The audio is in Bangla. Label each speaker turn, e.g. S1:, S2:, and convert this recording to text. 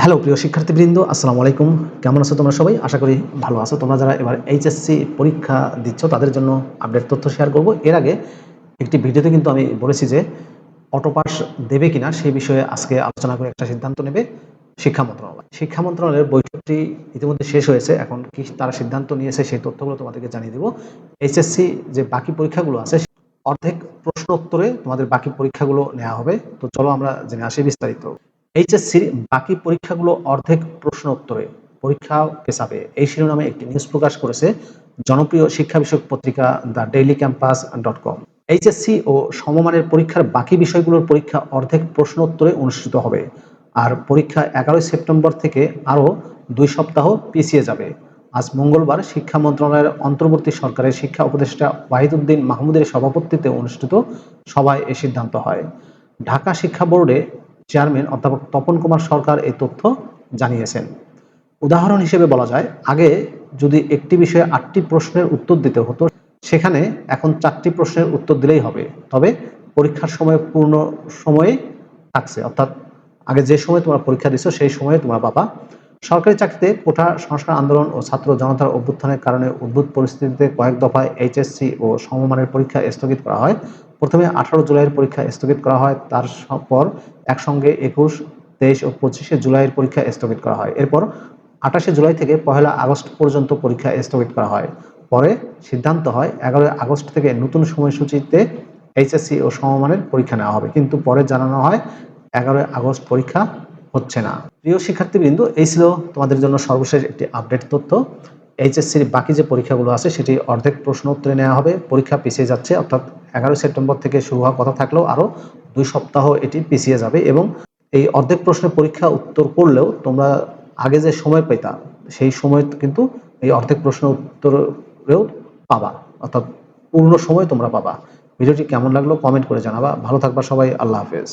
S1: হ্যালো, প্রিয় শিক্ষার্থীবৃন্দ, আসসালামু আলাইকুম। কেমন আছো তোমরা সবাই? আশা করি ভালো আছো। তোমরা যারা এবার এইচএসসি পরীক্ষা দিচ্ছ, তাদের জন্য আপডেট তথ্য শেয়ার করব। এর আগে একটি ভিডিওতে কিন্তু আমি বলেছি যে অটোপাস দেবে কিনা, সেই বিষয়ে আজকে আলোচনা করে একটা সিদ্ধান্ত নেবে শিক্ষা মন্ত্রণালয়। শিক্ষা মন্ত্রণালয়ের বৈঠকটি ইতিমধ্যে শেষ হয়েছে। এখন কি তারা সিদ্ধান্ত নিয়েছে, সেই তথ্যগুলো তোমাদেরকে জানিয়ে দেবো। এইচএসসি যে বাকি পরীক্ষাগুলো আছে, অর্ধেক প্রশ্ন উত্তরে তোমাদের বাকি পরীক্ষাগুলো নেওয়া হবে। তো চলো আমরা জেনে আসি বিস্তারিত। এইচএসসির বাকি পরীক্ষাগুলো অর্ধেক প্রশ্ন উত্তরে। পরীক্ষা পেছাবে। এই শিরোনামে একটি নিউজ প্রকাশ করেছে জনপ্রিয় শিক্ষা বিষয়ক পত্রিকা the daily campus dot com. HSC ও সমমানের পরীক্ষার বাকি বিষয়গুলোর পরীক্ষা অর্ধেক প্রশ্ন উত্তরে অনুষ্ঠিত হবে। আর পরীক্ষা এগারোই সেপ্টেম্বর থেকে আরও দুই সপ্তাহ পিছিয়ে যাবে। আজ মঙ্গলবার শিক্ষা মন্ত্রণালয়ের অন্তর্বর্তী সরকারের শিক্ষা উপদেষ্টা ওয়াহিদুদ্দিন মাহমুদের সভাপতিত্বে অনুষ্ঠিত সভায় এ সিদ্ধান্ত হয়। ঢাকা শিক্ষা বোর্ডে চেয়ারম্যান অধ্যাপক তপন কুমার সরকার এই তথ্য জানিয়েছেন। উদাহরণ হিসেবে বলা যায়, আগে যদি একটি বিষয়ে আটটি প্রশ্নের উত্তর দিতে হতো, সেখানে এখন চারটি প্রশ্নের উত্তর দিলেই হবে। তবে পরীক্ষার সময় পূর্ণ সময়ে থাকছে, অর্থাৎ আগে যে সময় তোমরা পরীক্ষা দিছো, সেই সময়ে তোমরা পাবা সরকারি চাকরিতে কোটা, সংস্কার আন্দোলন ও ছাত্র জনতার অভ্যুত্থানের কারণে উদ্ভুত পরিস্থিতিতে কয়েক দফায় এইচএসসি ও সমমানের পরীক্ষা স্থগিত করা হয়। প্রথমে আঠারো জুলাইয়ের পরীক্ষা স্থগিত করা হয় তার পর একসঙ্গে একুশ, তেইশ ও পঁচিশে জুলাইয়ের পরীক্ষা স্থগিত করা হয়। এরপর আঠাশে জুলাই থেকে পহেলা আগস্ট পর্যন্ত পরীক্ষা স্থগিত করা হয়। পরে সিদ্ধান্ত হয়, এগারোই আগস্ট থেকে নতুন সময়সূচিতে এইচএসসি ও সমমানের পরীক্ষা নেওয়া হবে। কিন্তু পরে জানানো হয়, এগারোই আগস্ট পরীক্ষা হচ্ছে না। প্রিয় শিক্ষার্থীবৃন্দ, এই ছিল তোমাদের জন্য সর্বশেষ একটি আপডেট তথ্য। এইচএসসির বাকি যে পরীক্ষাগুলো আছে, সেটি অর্ধেক প্রশ্ন উত্তরে নেওয়া হবে। পরীক্ষা পিছিয়ে যাচ্ছে, অর্থাৎ এগারোই সেপ্টেম্বর থেকে শুরু হওয়ার কথা থাকলেও আরও দুই সপ্তাহ এটি পিছিয়ে যাবে এবং এই অর্ধেক প্রশ্নের পরীক্ষা উত্তর করলেও তোমরা আগে যে সময় পেতা, সেই সময় কিন্তু এই অর্ধেক প্রশ্ন উত্তরেও পাবা, অর্থাৎ পূর্ণ সময় তোমরা পাবা। ভিডিওটি কেমন লাগল কমেন্ট করে জানাবা। ভালো থাকবা সবাই, আল্লাহ হাফেজ।